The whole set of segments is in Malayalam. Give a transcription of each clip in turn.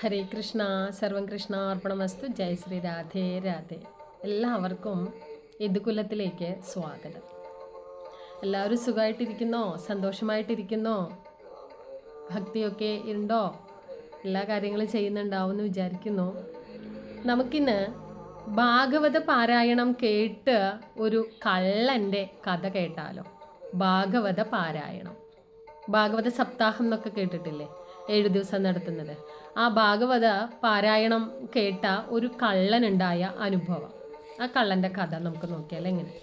ഹരേ കൃഷ്ണ സർവം കൃഷ്ണ അർപ്പണമസ്തു. ജയ് ശ്രീ രാധേ രാധേ. എല്ലാവർക്കും യദുകുലത്തിലേക്ക് സ്വാഗതം. എല്ലാവരും സുഖമായിട്ടിരിക്കുന്നോ സന്തോഷമായിട്ടിരിക്കുന്നോ? ഭക്തിയൊക്കെ ഉണ്ടോ? എല്ലാ കാര്യങ്ങളും ചെയ്യുന്നുണ്ടാവും എന്ന് വിചാരിക്കുന്നു. നമുക്കിന്ന് ഭാഗവത പാരായണം കേട്ട് ഒരു കള്ളന്റെ കഥ കേട്ടാലോ? ഭാഗവത പാരായണം. ഭാഗവത സപ്താഹം എന്നൊക്കെ കേട്ടിട്ടില്ലേ? ഏഴു ദിവസം നടത്തുന്നത്. ആ ഭാഗവത പാരായണം കേട്ട ഒരു കള്ളനുണ്ടായ അനുഭവം. ആ കള്ളന്റെ കഥ നമുക്ക് നോക്കിയാൽ എങ്ങനെ?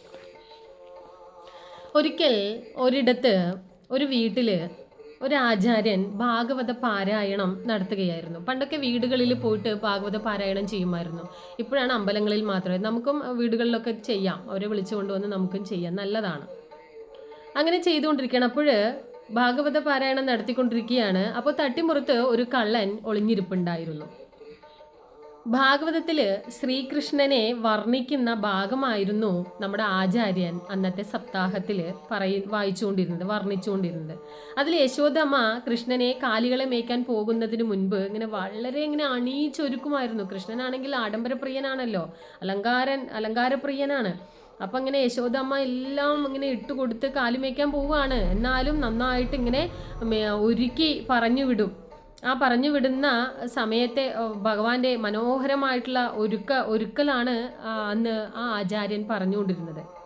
ഒരിക്കൽ ഒരിടത്ത് ഒരു വീട്ടിൽ ഒരു ആചാര്യൻ ഭാഗവത പാരായണം നടത്തുകയായിരുന്നു. പണ്ടൊക്കെ വീടുകളിൽ പോയിട്ട് ഭാഗവത പാരായണം ചെയ്യുമായിരുന്നു. ഇപ്പോഴാണ് അമ്പലങ്ങളിൽ മാത്രമേ. നമുക്കും വീടുകളിലൊക്കെ ചെയ്യാം. അവരെ വിളിച്ചു കൊണ്ടുവന്ന് നമുക്കും ചെയ്യാം. നല്ലതാണ്. അങ്ങനെ ചെയ്തുകൊണ്ടിരിക്കുകയാണ്. അപ്പോൾ ഭാഗവത പാരായണം നടത്തിക്കൊണ്ടിരിക്കുകയാണ്. അപ്പോൾ തട്ടിമുറത്ത് ഒരു കള്ളൻ ഒളിഞ്ഞിരിപ്പുണ്ടായിരുന്നു. ഭാഗവതത്തിൽ ശ്രീകൃഷ്ണനെ വർണിക്കുന്ന ഭാഗമായിരുന്നു നമ്മുടെ ആചാര്യൻ അന്നത്തെ സപ്താഹത്തിൽ പറയ വായിച്ചുകൊണ്ടിരുന്നത് വർണിച്ചുകൊണ്ടിരുന്നത്. അതിൽ യശോദമ്മ കൃഷ്ണനെ കാലികളെ മേയ്ക്കാൻ പോകുന്നതിന് മുൻപ് ഇങ്ങനെ വളരെ ഇങ്ങനെ അണിയിച്ചൊരുക്കുമായിരുന്നു. കൃഷ്ണനാണെങ്കിൽ ആഡംബരപ്രിയനാണല്ലോ അലങ്കാരൻ അലങ്കാരപ്രിയനാണ്. അപ്പം ഇങ്ങനെ യശോദമ്മ എല്ലാം ഇങ്ങനെ ഇട്ട് കൊടുത്ത് കാലുമേക്കാൻ പോവുകയാണ്. എന്നാലും നന്നായിട്ട് ഇങ്ങനെ ഒരുക്കി പറഞ്ഞു വിടും. ആ പറഞ്ഞു വിടുന്ന സമയത്തെ ഭഗവാന്റെ മനോഹരമായിട്ടുള്ള ഒരുക്ക ഒരുക്കലാണ് അന്ന് ആ ആചാര്യൻ പറഞ്ഞുകൊണ്ടിരുന്നത്.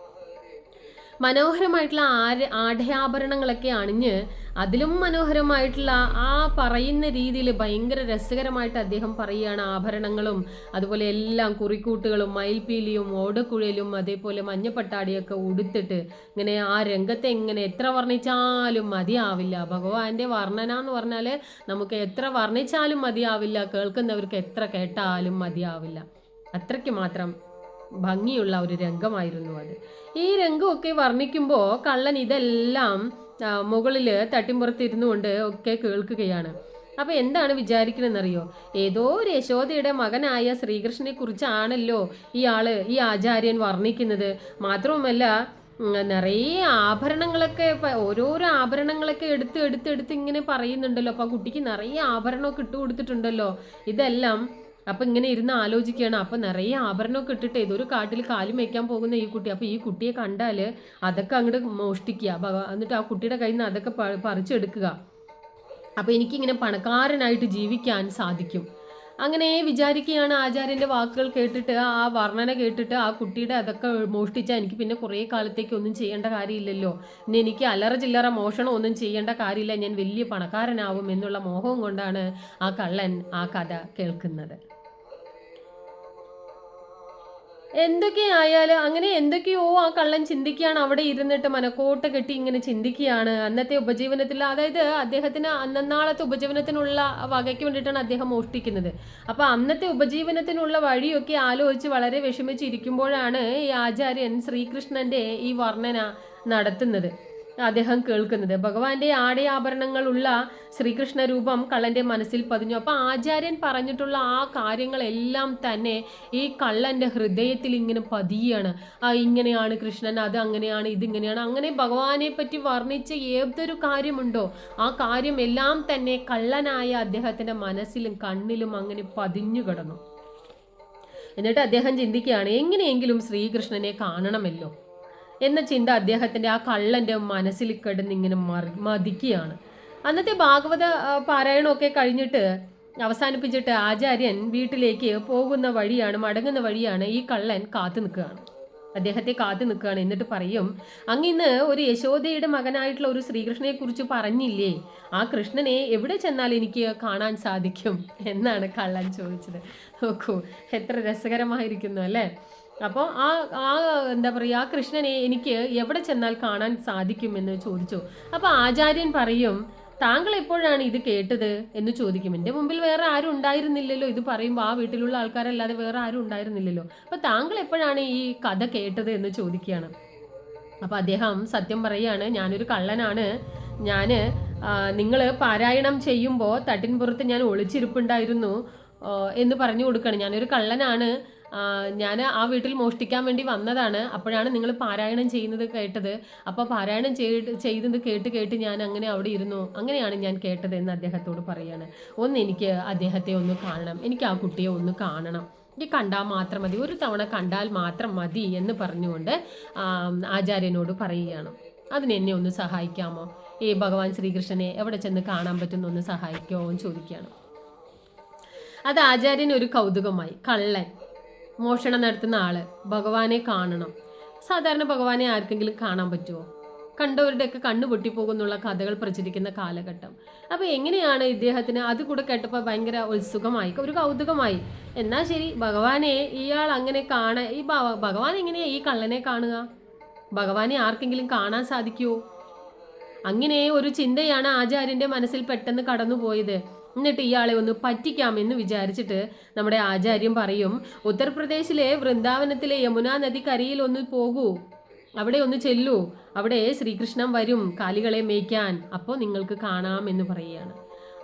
മനോഹരമായിട്ടുള്ള ആര് ആഢയാഭരണങ്ങളൊക്കെ അണിഞ്ഞ് അതിലും മനോഹരമായിട്ടുള്ള ആ പറയുന്ന രീതിയിൽ ഭയങ്കര രസകരമായിട്ട് അദ്ദേഹം പറയുകയാണ് ആഭരണങ്ങളും അതുപോലെ എല്ലാം കുറിക്കൂട്ടുകളും മയിൽപീലിയും ഓടക്കുഴലും അതേപോലെ മഞ്ഞപ്പട്ടാടിയൊക്കെ ഉടുത്തിട്ട് ഇങ്ങനെ ആ രംഗത്തെ എങ്ങനെ എത്ര വർണിച്ചാലും മതിയാവില്ല. ഭഗവാന്റെ വർണന എന്ന് പറഞ്ഞാൽ നമുക്ക് എത്ര വർണിച്ചാലും മതിയാവില്ല കേൾക്കുന്നവർക്ക് എത്ര കേട്ടാലും മതിയാവില്ല. അത്രയ്ക്ക് മാത്രം ഭംഗിയുള്ള ഒരു രംഗമായിരുന്നു അത്. ഈ രംഗമൊക്കെ വർണിക്കുമ്പോൾ കള്ളൻ ഇതെല്ലാം മുകളിൽ തട്ടിമ്പുറത്തിരുന്നു കൊണ്ട് ഒക്കെ കേൾക്കുകയാണ്. അപ്പോൾ എന്താണ് വിചാരിക്കണമെന്നറിയോ ഏതോ ഒരു യശോദയുടെ മകനായ ശ്രീകൃഷ്ണനെ കുറിച്ചാണല്ലോ ഈ ആൾ ഈ ആചാര്യൻ വർണിക്കുന്നത്. മാത്രവുമല്ല നിറയെ ആഭരണങ്ങളൊക്കെ ഓരോരോ ആഭരണങ്ങളൊക്കെ എടുത്ത് എടുത്ത് എടുത്ത് ഇങ്ങനെ പറയുന്നുണ്ടല്ലോ. അപ്പൊ ആ കുട്ടിക്ക് നിറയെ ആഭരണമൊക്കെ ഇട്ട് കൊടുത്തിട്ടുണ്ടല്ലോ ഇതെല്ലാം അപ്പൊ ഇങ്ങനെ ഇരുന്ന് ആലോചിക്കുകയാണ്. അപ്പൊ നിറയെ ആഭരണമൊക്കെ ഇട്ടിട്ട് ഏതൊരു കാട്ടിൽ കാലും വയ്ക്കാൻ പോകുന്ന ഈ കുട്ടി. അപ്പൊ ഈ കുട്ടിയെ കണ്ടാൽ അതൊക്കെ അങ്ങോട്ട് മോഷ്ടിക്കുക. എന്നിട്ട് ആ കുട്ടിയുടെ കയ്യിൽ നിന്ന് അതൊക്കെ പറിച്ചെടുക്കുക. അപ്പൊ എനിക്കിങ്ങനെ പണക്കാരനായിട്ട് ജീവിക്കാൻ സാധിക്കും. അങ്ങനെ വിചാരിക്കുകയാണ് ആചാര്യന്റെ വാക്കുകൾ കേട്ടിട്ട് ആ വർണന കേട്ടിട്ട് ആ കുട്ടിയുടെ അതൊക്കെ മോഷ്ടിച്ചാൽ എനിക്ക് പിന്നെ കുറേ കാലത്തേക്ക് ഒന്നും ചെയ്യേണ്ട കാര്യമില്ലല്ലോ. ഇനി എനിക്ക് അലറ ചില്ലറ മോഷണം ഒന്നും ചെയ്യേണ്ട കാര്യമില്ല. ഞാൻ വലിയ പണക്കാരനാവും എന്നുള്ള മോഹവും കൊണ്ടാണ് ആ കള്ളൻ ആ കഥ കേൾക്കുന്നത്. എന്തൊക്കെയായാലും അങ്ങനെ എന്തൊക്കെയോ ആ കള്ളൻ ചിന്തിക്കുകയാണ് അവിടെ ഇരുന്നിട്ട് മനക്കോട്ട കെട്ടി ഇങ്ങനെ ചിന്തിക്കുകയാണ്. അന്നത്തെ ഉപജീവനത്തിൽ അതായത് അദ്ദേഹത്തിന് അന്നന്നാളത്തെ ഉപജീവനത്തിനുള്ള വകയ്ക്ക് വേണ്ടിയിട്ടാണ് അദ്ദേഹം മോഷ്ടിക്കുന്നത്. അപ്പൊ അന്നത്തെ ഉപജീവനത്തിനുള്ള വഴിയൊക്കെ ആലോചിച്ച് വളരെ വിഷമിച്ചിരിക്കുമ്പോഴാണ് ഈ ആചാര്യൻ ശ്രീകൃഷ്ണന്റെ ഈ വർണന നടത്തുന്നത്. അദ്ദേഹം കേൾക്കുന്നത്. ഭഗവാന്റെ ആടയാഭരണങ്ങളുള്ള ശ്രീകൃഷ്ണ രൂപം കള്ളന്റെ മനസ്സിൽ പതിഞ്ഞു. അപ്പൊ ആചാര്യൻ പറഞ്ഞിട്ടുള്ള ആ കാര്യങ്ങളെല്ലാം തന്നെ ഈ കള്ളന്റെ ഹൃദയത്തിൽ ഇങ്ങനെ പതിയാണ്. ആ ഇങ്ങനെയാണ് കൃഷ്ണൻ അത് അങ്ങനെയാണ് ഇതിങ്ങനെയാണ് അങ്ങനെ ഭഗവാനെ പറ്റി വർണിച്ച ഏതൊരു കാര്യമുണ്ടോ ആ കാര്യം എല്ലാം തന്നെ കള്ളനായ അദ്ദേഹത്തിന്റെ മനസ്സിലും കണ്ണിലും അങ്ങനെ പതിഞ്ഞു കിടന്നു. എന്നിട്ട് അദ്ദേഹം ചിന്തിക്കുകയാണ് എങ്ങനെയെങ്കിലും ശ്രീകൃഷ്ണനെ കാണണമല്ലോ. എന്ന ചിന്ത അദ്ദേഹത്തിന്റെ ആ കള്ളന്റെ മനസ്സിൽ കിടന്ന് ഇങ്ങനെ മറി മതിക്കുകയാണ്. അന്നത്തെ ഭാഗവത പാരായണമൊക്കെ കഴിഞ്ഞിട്ട് അവസാനിപ്പിച്ചിട്ട് ആചാര്യൻ വീട്ടിലേക്ക് പോകുന്ന വഴിയാണ് മടങ്ങുന്ന വഴിയാണ് ഈ കള്ളൻ കാത്തു നിൽക്കുകയാണ്. അദ്ദേഹത്തെ കാത്തു നിൽക്കുകയാണ്. എന്നിട്ട് പറയും അങ്ങിന്ന് ഒരു യശോദയുടെ മകനായിട്ടുള്ള ഒരു ശ്രീകൃഷ്ണനെ കുറിച്ച് പറഞ്ഞില്ലേ? ആ കൃഷ്ണനെ എവിടെ ചെന്നാൽ എനിക്ക് കാണാൻ സാധിക്കും? എന്നാണ് കള്ളൻ ചോദിച്ചത്. നോക്കൂ എത്ര രസകരമായിരിക്കുന്നു അല്ലേ? അപ്പോൾ ആ ആ എന്താ പറയുക ആ കൃഷ്ണനെ എനിക്ക് എവിടെ ചെന്നാൽ കാണാൻ സാധിക്കുമെന്ന് ചോദിച്ചു. അപ്പോൾ ആചാര്യൻ പറയും താങ്കൾ എപ്പോഴാണ് ഇത് കേട്ടത്? എന്ന് ചോദിക്കും. എന്റെ മുമ്പിൽ വേറെ ആരും ഉണ്ടായിരുന്നില്ലല്ലോ. ഇത് പറയുമ്പോൾ ആ വീട്ടിലുള്ള ആൾക്കാരല്ലാതെ വേറെ ആരും ഉണ്ടായിരുന്നില്ലല്ലോ. അപ്പോൾ താങ്കൾ എപ്പോഴാണ് ഈ കഥ കേട്ടത് എന്ന് ചോദിക്കുകയാണ്. അപ്പോൾ അദ്ദേഹം സത്യം പറയുകയാണ് ഞാനൊരു കള്ളനാണ്. ഞാൻ നിങ്ങൾ പാരായണം ചെയ്യുമ്പോൾ തട്ടിൻപുറത്ത് ഞാൻ ഒളിച്ചിരിപ്പുണ്ടായിരുന്നു എന്ന് പറഞ്ഞു കൊടുക്കുകയാണ്. ഞാനൊരു കള്ളനാണ്. ഞാൻ ആ വീട്ടിൽ മോഷ്ടിക്കാൻ വേണ്ടി വന്നതാണ്. അപ്പോഴാണ് നിങ്ങൾ പാരായണം ചെയ്യുന്നത് കേട്ടത്. അപ്പോൾ പാരായണം ചെയ്ത് ചെയ്തത് കേട്ട് കേട്ട് ഞാൻ അങ്ങനെ അവിടെ ഇരുന്നു. അങ്ങനെയാണ് ഞാൻ കേട്ടത് എന്ന് അദ്ദേഹത്തോട് പറയാണ്. ഒന്ന് എനിക്ക് അദ്ദേഹത്തെ ഒന്ന് കാണണം. എനിക്ക് ആ കുട്ടിയെ ഒന്ന് കാണണം. എനിക്ക് കണ്ടാൽ മാത്രം മതി. ഒരു തവണ കണ്ടാൽ മാത്രം മതി എന്ന് പറഞ്ഞുകൊണ്ട് ആചാര്യനോട് പറയുകയാണ്. അതിനെന്നെ ഒന്ന് സഹായിക്കാമോ? ഏ ഭഗവാൻ ശ്രീകൃഷ്ണനെ എവിടെ ചെന്ന് കാണാൻ പറ്റുന്ന ഒന്ന് സഹായിക്കുമോ എന്ന് ചോദിക്കുകയാണ്. അത് ആചാര്യൻ ഒരു കൗതുകമായി. കള്ളൻ. മോഷണം നടത്തുന്ന ആൾ. ഭഗവാനെ കാണണം. സാധാരണ ഭഗവാനെ ആർക്കെങ്കിലും കാണാൻ പറ്റുമോ കണ്ടവരുടെയൊക്കെ കണ്ണു പൊട്ടിപ്പോകുന്നുള്ള കഥകൾ പ്രചരിക്കുന്ന കാലഘട്ടം. അപ്പോൾ എങ്ങനെയാണ് ഇദ്ദേഹത്തിന് അത് കൂടെ കേട്ടപ്പോൾ ഭയങ്കര ഉത്സുഖമായി ഒരു കൗതുകമായി. എന്നാ ശരി ഭഗവാനെ ഇയാൾ അങ്ങനെ കാണ ഈ ഭഗവാൻ എങ്ങനെയാ ഈ കള്ളനെ കാണുക? ഭഗവാനെ ആർക്കെങ്കിലും കാണാൻ സാധിക്കുമോ അങ്ങനെ ഒരു ചിന്തയാണ് ആചാര്യന്റെ മനസ്സിൽ പെട്ടെന്ന് കടന്നുപോയത്. എന്നിട്ട് ഇയാളെ ഒന്ന് പറ്റിക്കാമെന്ന് വിചാരിച്ചിട്ട് നമ്മുടെ ആചാര്യം പറയും. ഉത്തർപ്രദേശിലെ വൃന്ദാവനത്തിലെ യമുനാ നദിക്കരയിൽ ഒന്ന് പോകൂ. അവിടെ ഒന്ന് ചെല്ലൂ. അവിടെ ശ്രീകൃഷ്ണൻ വരും കാലികളെ മേയ്ക്കാൻ. അപ്പോൾ നിങ്ങൾക്ക് കാണാം എന്ന് പറയുകയാണ്.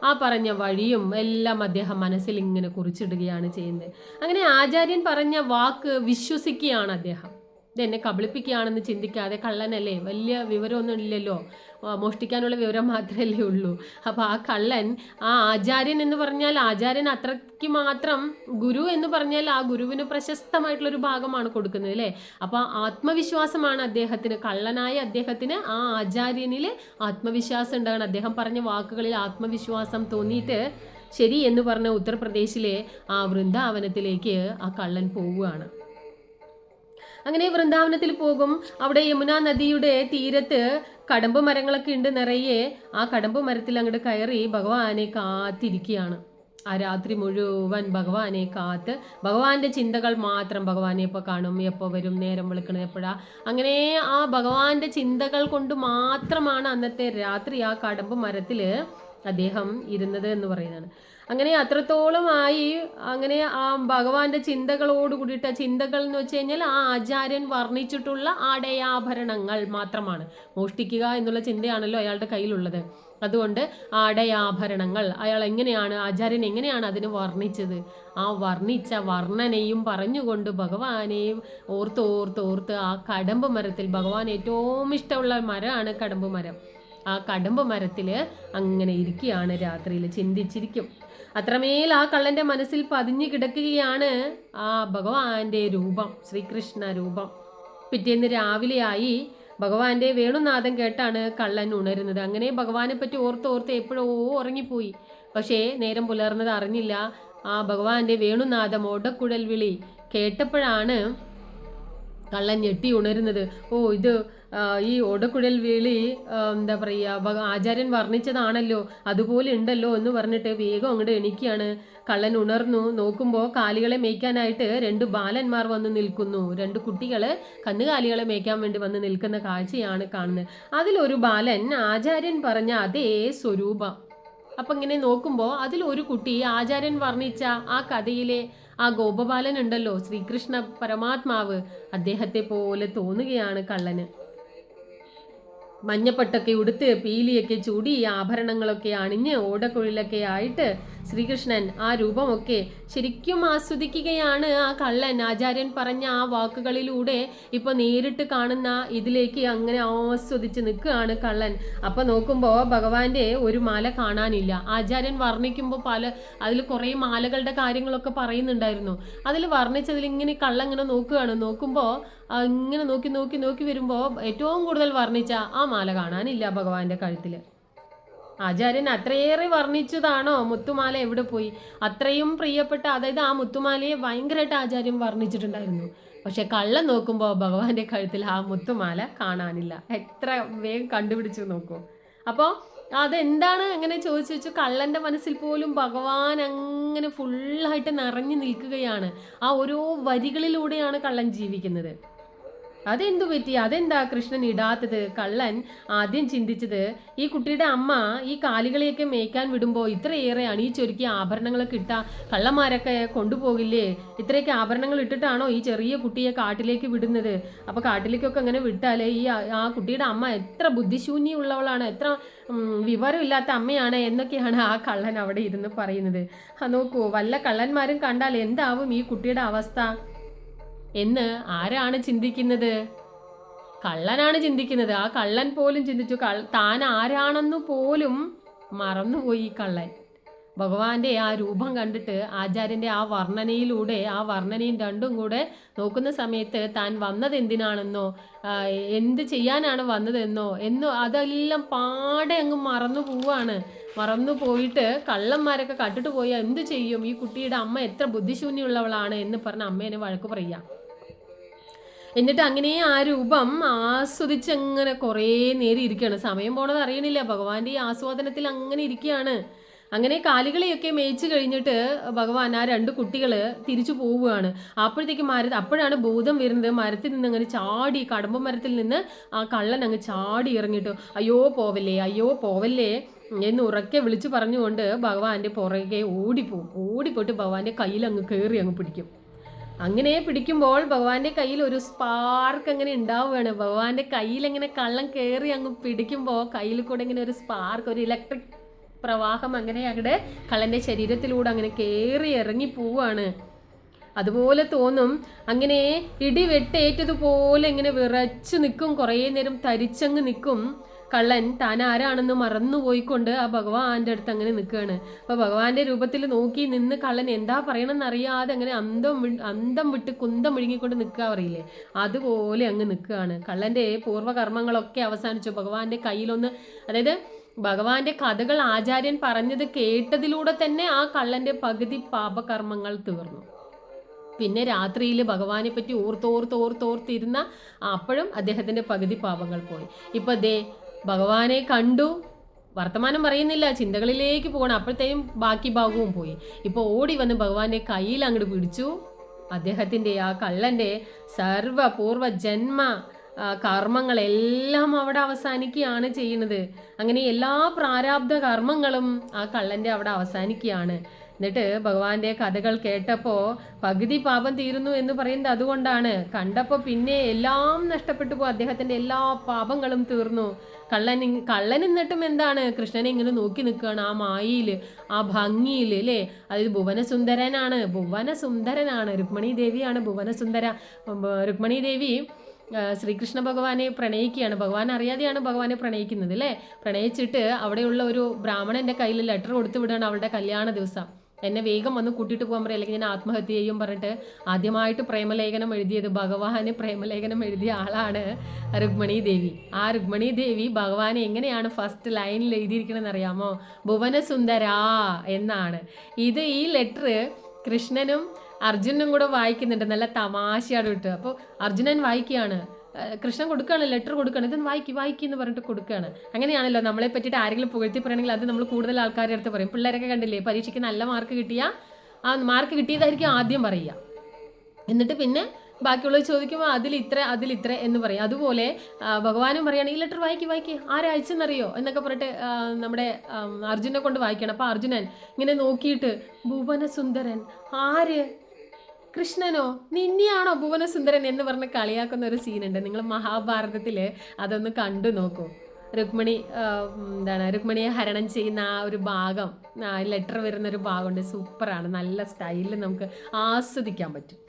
ആ പറഞ്ഞ വഴിയും എല്ലാം അദ്ദേഹം മനസ്സിൽ ഇങ്ങനെ കുറിച്ചിടുകയാണ് ചെയ്യുന്നത്. അങ്ങനെ ആചാര്യൻ പറഞ്ഞ വാക്ക് വിശ്വസിക്കുകയാണ് അദ്ദേഹം. ഇതെന്നെ കബളിപ്പിക്കുകയാണെന്ന് ചിന്തിക്കാതെ കള്ളനല്ലേ? വലിയ വിവരമൊന്നും ഇല്ലല്ലോ. മോഷ്ടിക്കാനുള്ള വിവരം മാത്രമല്ലേ ഉള്ളൂ. അപ്പോൾ ആ കള്ളൻ ആ ആചാര്യൻ എന്ന് പറഞ്ഞാൽ ആചാര്യൻ അത്രയ്ക്ക് മാത്രം ഗുരു എന്ന് പറഞ്ഞാൽ ആ ഗുരുവിന് പ്രശസ്തമായിട്ടുള്ളൊരു ഭാഗമാണ് കൊടുക്കുന്നത് അല്ലേ? അപ്പോൾ ആത്മവിശ്വാസമാണ് അദ്ദേഹത്തിന്. കള്ളനായ അദ്ദേഹത്തിന് ആ ആചാര്യനിൽ ആത്മവിശ്വാസം ഉണ്ടാകണം. അദ്ദേഹം പറഞ്ഞ വാക്കുകളിൽ ആത്മവിശ്വാസം തോന്നിയിട്ട് ശരി എന്ന് പറഞ്ഞ ഉത്തർപ്രദേശിലെ ആ വൃന്ദാവനത്തിലേക്ക് ആ കള്ളൻ പോവുകയാണ്. അങ്ങനെ വൃന്ദാവനത്തിൽ പോകും. അവിടെ യമുന നദിയുടെ തീരത്ത് കടമ്പ് മരങ്ങളൊക്കെ ഉണ്ട് നിറയെ. ആ കടമ്പ് മരത്തിൽ അങ്ങോട്ട് കയറി ഭഗവാനെ കാത്തിരിക്കുകയാണ്. ആ രാത്രി മുഴുവൻ ഭഗവാനെ കാത്ത് ഭഗവാന്റെ ചിന്തകൾ മാത്രം ഭഗവാനെ എപ്പോൾ കാണും. എപ്പോൾ വരും നേരം വിളിക്കണത് എപ്പോഴാ? അങ്ങനെ ആ ഭഗവാന്റെ ചിന്തകൾ കൊണ്ട് മാത്രമാണ് അന്നത്തെ രാത്രി ആ കടമ്പ് മരത്തിൽ അദ്ദേഹം ഇരുന്നത് എന്ന് പറയുന്നതാണ്. അങ്ങനെ അത്രത്തോളമായി അങ്ങനെ ആ ഭഗവാന്റെ ചിന്തകളോട് കൂടിയിട്ട് ചിന്തകൾ എന്ന് വെച്ച് കഴിഞ്ഞാൽ ആ ആചാര്യൻ വർണിച്ചിട്ടുള്ള ആടയാഭരണങ്ങൾ മാത്രമാണ്. മോഷ്ടിക്കുക എന്നുള്ള ചിന്തയാണല്ലോ അയാളുടെ കയ്യിലുള്ളത്. അതുകൊണ്ട് ആടയാഭരണങ്ങൾ അയാൾ എങ്ങനെയാണ് ആചാര്യൻ എങ്ങനെയാണ് അതിന് വർണിച്ചത്? ആ വർണിച്ച വർണനയും പറഞ്ഞുകൊണ്ട് ഭഗവാനെയും ഓർത്ത് ഓർത്ത് ഓർത്ത് ആ കടമ്പ് മരത്തിൽ ഭഗവാൻ ഏറ്റവും ഇഷ്ടമുള്ള മരമാണ് കടമ്പ് മരം. ആ കടമ്പ മരത്തിൽ അങ്ങനെ ഇരിക്കുകയാണ് രാത്രിയിൽ ചിന്തിച്ചിരിക്കും. അത്രമേൽ ആ കള്ളന്റെ മനസ്സിൽ പതിഞ്ഞു കിടക്കുകയാണ് ആ ഭഗവാന്റെ രൂപം ശ്രീകൃഷ്ണ രൂപം. പിറ്റേന്ന് രാവിലെയായി ഭഗവാന്റെ വേണുനാഥം കേട്ടാണ് കള്ളൻ ഉണരുന്നത്. അങ്ങനെ ഭഗവാനെ പറ്റി ഓർത്ത് ഓർത്ത് എപ്പോഴോ ഉറങ്ങിപ്പോയി. പക്ഷേ നേരം പുലർന്നത് അറിഞ്ഞില്ല. ആ ഭഗവാന്റെ വേണുനാഥം ഓടക്കുഴൽ വിളി കേട്ടപ്പോഴാണ് കള്ളൻ ഞെട്ടി ഉണരുന്നത്. ഓ ഇത് ഈ ഓടക്കുഴൽ വിളി എന്താ പറയുക ആചാര്യൻ വർണിച്ചതാണല്ലോ അതുപോലെ ഉണ്ടല്ലോ എന്ന് പറഞ്ഞിട്ട് വേഗം അങ്ങോട്ട് എണീക്കുകയാണ്. കള്ളൻ ഉണർന്നു നോക്കുമ്പോൾ കാലികളെ മേയ്ക്കാനായിട്ട് രണ്ട് ബാലന്മാർ വന്ന് നിൽക്കുന്നു. രണ്ട് കുട്ടികൾ കന്നുകാലികളെ മേയ്ക്കാൻ വേണ്ടി വന്ന് നിൽക്കുന്ന കാഴ്ചയാണ് കാണുന്നത്. അതിലൊരു ബാലൻ ആചാര്യൻ പറഞ്ഞ അതേ സ്വരൂപം. അപ്പം ഇങ്ങനെ നോക്കുമ്പോൾ അതിൽ ഒരു കുട്ടി ആചാര്യൻ വർണിച്ച ആ കഥയിലെ ആ ഗോപബാലൻ ഉണ്ടല്ലോ ശ്രീകൃഷ്ണ പരമാത്മാവ്. അദ്ദേഹത്തെ പോലെ തോന്നുകയാണ് കള്ളന്. മഞ്ഞപ്പട്ടൊക്കെ ഉടുത്ത് പീലിയൊക്കെ ചൂടി ആഭരണങ്ങളൊക്കെ അണിഞ്ഞ് ഓടക്കുഴലൊക്കെ ആയിട്ട് ശ്രീകൃഷ്ണൻ ആ രൂപമൊക്കെ ശരിക്കും ആസ്വദിക്കുകയാണ്. ആ കള്ളൻ ആചാര്യൻ പറഞ്ഞ ആ വാക്കുകളിലൂടെ ഇപ്പൊ നേരിട്ട് കാണുന്ന ഇതിലേക്ക് അങ്ങനെ ആസ്വദിച്ച് നിൽക്കുകയാണ് കള്ളൻ. അപ്പൊ നോക്കുമ്പോൾ ഭഗവാന്റെ ഒരു മാല കാണാനില്ല. ആചാര്യൻ വർണിക്കുമ്പോൾ പല അതിൽ കുറേ മാലകളുടെ കാര്യങ്ങളൊക്കെ പറയുന്നുണ്ടായിരുന്നു. അതിൽ വർണിച്ചതിൽ ഇങ്ങനെ കള്ളൻ ഇങ്ങനെ നോക്കുകയാണ്. നോക്കുമ്പോൾ ഇങ്ങനെ നോക്കി നോക്കി നോക്കി വരുമ്പോൾ ഏറ്റവും കൂടുതൽ വർണിച്ച ആ മാല കാണാനില്ല ഭഗവാന്റെ കഴുത്തിൽ ആചാര്യൻ അത്രയേറെ വർണിച്ചതാണോ? മുത്തുമാല എവിടെ പോയി? അത്രയും പ്രിയപ്പെട്ട അതായത് ആ മുത്തുമാലയെ ഭയങ്കരമായിട്ട് ആചാര്യൻ വർണിച്ചിട്ടുണ്ടായിരുന്നു. പക്ഷെ കള്ളം നോക്കുമ്പോൾ ഭഗവാന്റെ കഴുത്തിൽ ആ മുത്തുമാല കാണാനില്ല. എത്ര വേഗം കണ്ടുപിടിച്ചു നോക്കൂ. അപ്പോൾ അതെന്താണ് അങ്ങനെ ചോദിച്ചു വെച്ചു? കള്ളന്റെ മനസ്സിൽ പോലും ഭഗവാൻ അങ്ങനെ ഫുള്ളായിട്ട് നിറഞ്ഞു നിൽക്കുകയാണ്. ആ ഓരോ വരികളിലൂടെയാണ് കള്ളൻ ജീവിക്കുന്നത്. അതെന്തു പറ്റി? അതെന്താ കൃഷ്ണൻ ഇടാത്തത്? കള്ളൻ ആദ്യം ചിന്തിച്ചത് ഈ കുട്ടിയുടെ അമ്മ ഈ കാലികളെയൊക്കെ മേയ്ക്കാൻ വിടുമ്പോൾ ഇത്രയേറെ അണിയിച്ചൊരുക്കിയ ആഭരണങ്ങളൊക്കെ ഇട്ട കള്ളന്മാരൊക്കെ കൊണ്ടുപോകില്ലേ? ഇത്രയൊക്കെ ആഭരണങ്ങൾ ഇട്ടിട്ടാണോ ഈ ചെറിയ കുട്ടിയെ കാട്ടിലേക്ക് വിടുന്നത്? അപ്പോൾ കാട്ടിലേക്കൊക്കെ അങ്ങനെ വിട്ടാലേ ഈ ആ- കുട്ടിയുടെ അമ്മ എത്ര ബുദ്ധിശൂന്യമുള്ളവളാണ് എത്ര വിവരം വിവരമില്ലാത്ത അമ്മയാണ് എന്നൊക്കെയാണ് ആ കള്ളൻ അവിടെ ഇരുന്ന് പറയുന്നത്. നോക്കൂ വല്ല കള്ളന്മാരും കണ്ടാൽ എന്താവും ഈ കുട്ടിയുടെ അവസ്ഥ? എന്ന് ആരാണ് ചിന്തിക്കുന്നത്? കള്ളനാണ് ചിന്തിക്കുന്നത്. ആ കള്ളൻ പോലും ചിന്തിച്ചു. കൾ താൻ ആരാണെന്നു പോലും മറന്നുപോയി കള്ളൻ. ഭഗവാന്റെ ആ രൂപം കണ്ടിട്ട് ആചാര്യന്റെ ആ വർണനയിലൂടെ ആ വർണനയും രണ്ടും കൂടെ നോക്കുന്ന സമയത്ത് താൻ വന്നത് എന്തിനാണെന്നോ എന്ത് ചെയ്യാനാണ് വന്നതെന്നോ എന്നോ അതെല്ലാം പാടെ അങ്ങ് മറന്നു പോവാണ് മറന്നു പോയിട്ട് കള്ളന്മാരൊക്കെ കട്ടിട്ട് പോയാൽ എന്ത് ചെയ്യും? ഈ കുട്ടിയുടെ അമ്മ എത്ര ബുദ്ധിശൂന്യമുള്ളവളാണ് എന്ന് പറഞ്ഞ് അമ്മേനെ വഴക്ക് പറയാം എന്നിട്ട് അങ്ങനെ ആ രൂപം ആസ്വദിച്ച് അങ്ങനെ കുറേ നേരം ഇരിക്കുകയാണ്. സമയം പോണത് അറിയണില്ല. ഭഗവാന്റെ ഈ ആസ്വാദനത്തിൽ അങ്ങനെ ഇരിക്കുകയാണ്. അങ്ങനെ കാലികളെയൊക്കെ മേയിച്ച് കഴിഞ്ഞിട്ട് ഭഗവാൻ ആ രണ്ട് കുട്ടികൾ തിരിച്ചു പോവുകയാണ്. അപ്പോഴത്തേക്ക് മര അപ്പോഴാണ് ബോധം വരുന്നത്. മരത്തിൽ നിന്ന് അങ്ങനെ ചാടി കടമ്പ മരത്തിൽ നിന്ന് ആ കള്ളൻ അങ്ങ് ചാടി ഇറങ്ങിയിട്ട് അയ്യോ പോവല്ലേ അയ്യോ പോവല്ലേ എന്ന് ഉറക്കെ വിളിച്ചു പറഞ്ഞുകൊണ്ട് ഭഗവാന്റെ പുറകെ ഓടിപ്പോവും. ഓടിപ്പോയിട്ട് ഭഗവാന്റെ കയ്യിൽ അങ്ങ് കയറി അങ്ങ് പിടിക്കും. അങ്ങനെ പിടിക്കുമ്പോൾ ഭഗവാന്റെ കയ്യിൽ ഒരു സ്പാർക്ക് അങ്ങനെ ഉണ്ടാവുകയാണ്. ഭഗവാന്റെ കയ്യിൽ ഇങ്ങനെ കള്ളം കയറി അങ്ങ് പിടിക്കുമ്പോൾ കയ്യിൽ കൂടെ ഇങ്ങനെ ഒരു സ്പാർക്ക് ഒരു ഇലക്ട്രിക് പ്രവാഹം അങ്ങനെ അവിടെ കള്ളന്റെ ശരീരത്തിലൂടെ അങ്ങനെ കയറി ഇറങ്ങി പോവാണ് അതുപോലെ തോന്നും അങ്ങനെ ഇടി വെട്ടേറ്റതുപോലെ ഇങ്ങനെ വിറച്ച് നിൽക്കും കുറേ നേരം തരിച്ചങ്ങ് നിൽക്കും. കള്ളൻ താൻ ആരാണെന്ന് മറന്നുപോയിക്കൊണ്ട് ആ ഭഗവാന്റെ അടുത്ത് അങ്ങനെ നിൽക്കുകയാണ്. അപ്പോൾ ഭഗവാന്റെ രൂപത്തിൽ നോക്കി നിന്ന് കള്ളൻ എന്താ പറയണമെന്ന് അറിയാതെ അങ്ങനെ അന്തം അന്തം വിട്ട് കുന്തം വിഴുങ്ങിക്കൊണ്ട് നിൽക്കുക അറിയില്ലേ? അതുപോലെ അങ്ങ് നിൽക്കുകയാണ്. കള്ളന്റെ പൂർവകർമ്മങ്ങളൊക്കെ അവസാനിച്ചു. ഭഗവാന്റെ കയ്യിലൊന്ന് അതായത് ഭഗവാന്റെ കഥകൾ ആചാര്യൻ പറഞ്ഞത് കേട്ടതിലൂടെ തന്നെ ആ കള്ളന്റെ പകുതി പാപകർമ്മങ്ങൾ തീർന്നു. പിന്നെ രാത്രിയിൽ ഭഗവാനെ പറ്റി ഓർത്തോർത്ത് ഓർത്തോർത്തിരുന്ന അപ്പോഴും അദ്ദേഹത്തിന്റെ പകുതി പാപങ്ങൾ പോയി. ഇപ്പൊ ദേ ഭഗവാനെ കണ്ടു. വർത്തമാനം പറയുന്നില്ല. ചിന്തകളിലേക്ക് പോകണം. അപ്പോഴത്തേക്കും ബാക്കി ഭാഗവും പോയി. ഇപ്പൊ ഓടി വന്ന് ഭഗവാന്റെ കയ്യിൽ അങ്ങോട്ട് പിടിച്ചു. അദ്ദേഹത്തിന്റെ ആ കള്ളന്റെ സർവ പൂർവ ജന്മ കർമ്മങ്ങളെല്ലാം അവിടെ അവസാനിക്കുകയാണ് ചെയ്യുന്നത്. അങ്ങനെ എല്ലാ പ്രാരാബ്ധ കർമ്മങ്ങളും ആ കള്ളന്റെ അവിടെ അവസാനിക്കുകയാണ്. എന്നിട്ട് ഭഗവാന്റെ കഥകൾ കേട്ടപ്പോൾ പകുതി പാപം തീരുന്നു എന്ന് പറയുന്നത് അതുകൊണ്ടാണ്. കണ്ടപ്പോൾ പിന്നെ എല്ലാം നഷ്ടപ്പെട്ടു പോകും അദ്ദേഹത്തിന്റെ എല്ലാ പാപങ്ങളും തീർന്നു. കള്ളൻ കള്ളൻ എന്നിട്ടും എന്താണ്? കൃഷ്ണനെ ഇങ്ങനെ നോക്കി നിൽക്കുകയാണ് ആ മായിൽ ആ ഭംഗിയിൽ അല്ലേ? അതായത് ഭുവനസുന്ദരനാണ്. ഭുവനസുന്ദരനാണ്. രുക്മണി ദേവിയാണ് ഭുവനസുന്ദര. രുക്മിണി ദേവി ശ്രീകൃഷ്ണ ഭഗവാനെ പ്രണയിക്കുകയാണ്. ഭഗവാൻ അറിയാതെയാണ് ഭഗവാനെ പ്രണയിക്കുന്നത് അല്ലേ? പ്രണയിച്ചിട്ട് അവിടെയുള്ള ഒരു ബ്രാഹ്മണന്റെ കയ്യിൽ ലെറ്റർ കൊടുത്തു വിടുകയാണ് അവളുടെ കല്യാണ ദിവസം. എന്നെ വേഗം വന്ന് കൂട്ടിയിട്ട് പോകാൻ പറയും. അല്ലെങ്കിൽ ഞാൻ ആത്മഹത്യ ചെയ്യും പറഞ്ഞിട്ട് ആദ്യമായിട്ട് പ്രേമലേഖനം എഴുതിയത് ഭഗവാന് പ്രേമലേഖനം എഴുതിയ ആളാണ് രുക്മണി ദേവി. ആ രുക്മണി ദേവി ഭഗവാനെ എങ്ങനെയാണ് ഫസ്റ്റ് ലൈനിൽ എഴുതിയിരിക്കണമെന്ന് അറിയാമോ? ഭുവനസുന്ദരാ എന്നാണ്. ഇത് ഈ ലെറ്റർ കൃഷ്ണനും അർജുനും കൂടെ വായിക്കുന്നുണ്ട്. നല്ല തമാശയാണ് വിട്ട് അപ്പോൾ അർജുനൻ വായിക്കുകയാണ്. കൃഷ്ണൻ കൊടുക്കുകയാണ് ലെറ്റർ കൊടുക്കുകയാണ്. ഇത് വായിക്കി വായിക്കി എന്ന് പറഞ്ഞിട്ട് കൊടുക്കുകയാണ്. അങ്ങനെയാണല്ലോ നമ്മളെ പറ്റിയിട്ട് ആരെങ്കിലും പുകഴ്ത്തി പറയണമെങ്കിൽ അത് നമ്മൾ കൂടുതൽ ആൾക്കാരുടെ അടുത്ത് പറയും. പിള്ളേരൊക്കെ കണ്ടില്ലേ പരീക്ഷയ്ക്ക് നല്ല മാർക്ക് കിട്ടിയ ആ മാർക്ക് കിട്ടിയതായിരിക്കും ആദ്യം പറയുക. എന്നിട്ട് പിന്നെ ബാക്കിയുള്ളത് ചോദിക്കുമ്പോൾ അതിൽ ഇത്ര അതിൽ ഇത്ര എന്ന് പറയും. അതുപോലെ ഭഗവാനും പറയാണ് ഈ ലെറ്റർ വായിക്കി വായിക്കി ആരയച്ചെന്നറിയോ എന്നൊക്കെ പറഞ്ഞിട്ട് നമ്മുടെ അർജുനെ കൊണ്ട് വായിക്കണം. അപ്പോൾ അർജുനൻ ഇങ്ങനെ നോക്കിയിട്ട് ഭുവനസുന്ദരൻ ആര്? കൃഷ്ണനോ നിന്നെയാണോ ഭുവനസുന്ദരൻ എന്ന് പറഞ്ഞ് കളിയാക്കുന്ന ഒരു സീനുണ്ട്. നിങ്ങൾ മഹാഭാരതത്തിൽ അതൊന്ന് കണ്ടു നോക്കൂ. രുക്മിണി എന്താണ് രുക്മിണിയെ ഹരണം ചെയ്യുന്ന ആ ഒരു ഭാഗം ലെറ്റർ വരുന്ന ഒരു ഭാഗമുണ്ട്. സൂപ്പറാണ്. നല്ല സ്റ്റൈലിൽ നമുക്ക് ആസ്വദിക്കാൻ പറ്റും.